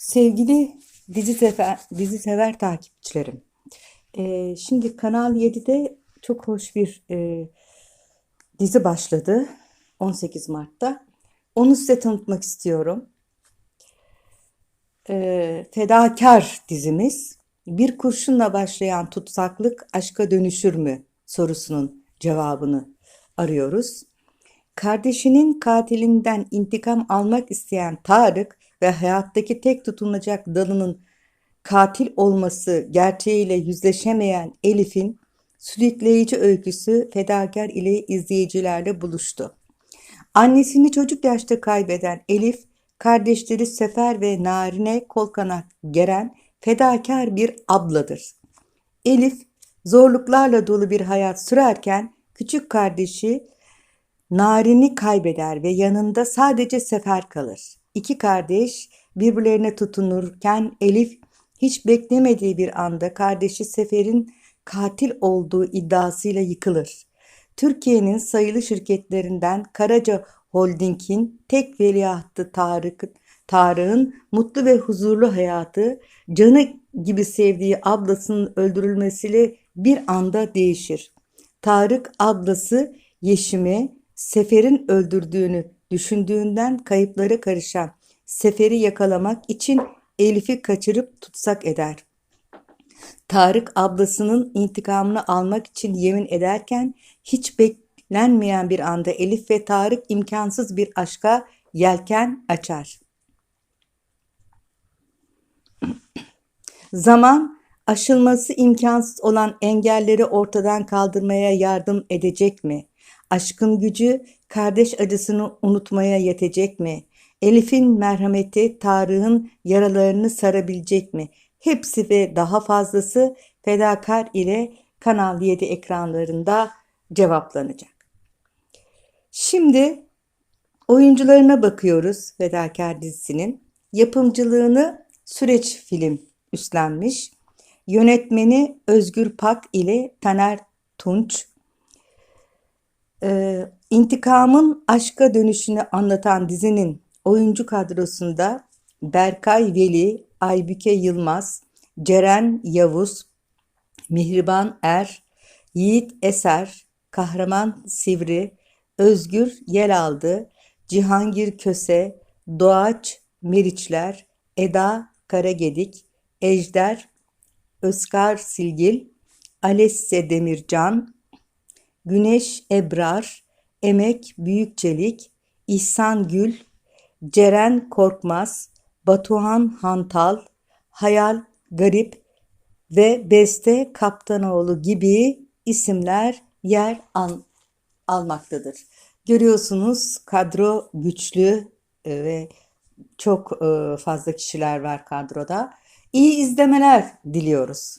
Sevgili dizi sever, dizi sever takipçilerim. Ee, şimdi Kanal 7'de çok hoş bir e, dizi başladı. 18 Mart'ta. Onu size tanıtmak istiyorum. Ee, Fedakar dizimiz. Bir kurşunla başlayan tutsaklık aşka dönüşür mü sorusunun cevabını arıyoruz. Kardeşinin katilinden intikam almak isteyen Tarık ve hayattaki tek tutunacak dalının katil olması gerçeğiyle yüzleşemeyen Elif'in sürükleyici öyküsü fedakar ile izleyicilerle buluştu. Annesini çocuk yaşta kaybeden Elif, kardeşleri Sefer ve Narine kol kanat geren fedakar bir abladır. Elif, zorluklarla dolu bir hayat sürerken küçük kardeşi Narin'i kaybeder ve yanında sadece Sefer kalır. İki kardeş birbirlerine tutunurken Elif hiç beklemediği bir anda kardeşi Sefer'in katil olduğu iddiasıyla yıkılır. Türkiye'nin sayılı şirketlerinden Karaca Holding'in tek veliahtı Tarık, Tarık'ın mutlu ve huzurlu hayatı canı gibi sevdiği ablasının öldürülmesiyle bir anda değişir. Tarık ablası Yeşim'i Sefer'in öldürdüğünü düşündüğünden kayıplara karışan Sefer'i yakalamak için Elif'i kaçırıp tutsak eder. Tarık ablasının intikamını almak için yemin ederken hiç beklenmeyen bir anda Elif ve Tarık imkansız bir aşka yelken açar. Zaman aşılması imkansız olan engelleri ortadan kaldırmaya yardım edecek mi? Aşkın gücü kardeş acısını unutmaya yetecek mi? Elif'in merhameti Tarık'ın yaralarını sarabilecek mi? Hepsi ve daha fazlası Fedakar ile Kanal 7 ekranlarında cevaplanacak. Şimdi oyuncularına bakıyoruz Fedakar dizisinin. Yapımcılığını Süreç Film üstlenmiş. Yönetmeni Özgür Pak ile Taner Tunç. Ee, İntikamın aşka dönüşünü anlatan dizinin oyuncu kadrosunda Berkay Veli, Aybüke Yılmaz, Ceren Yavuz, Mihriban Er, Yiğit Eser, Kahraman Sivri, Özgür Yelaldı, Cihangir Köse, Doğaç Meriçler, Eda Karagedik, Ejder Özkar Silgil, Alesse Demircan, Güneş Ebrar, Emek Büyükçelik, İhsan Gül, Ceren Korkmaz, Batuhan Hantal, Hayal Garip ve Beste Kaptanoğlu gibi isimler yer al almaktadır. Görüyorsunuz kadro güçlü e, ve çok e, fazla kişiler var kadroda. İyi izlemeler diliyoruz.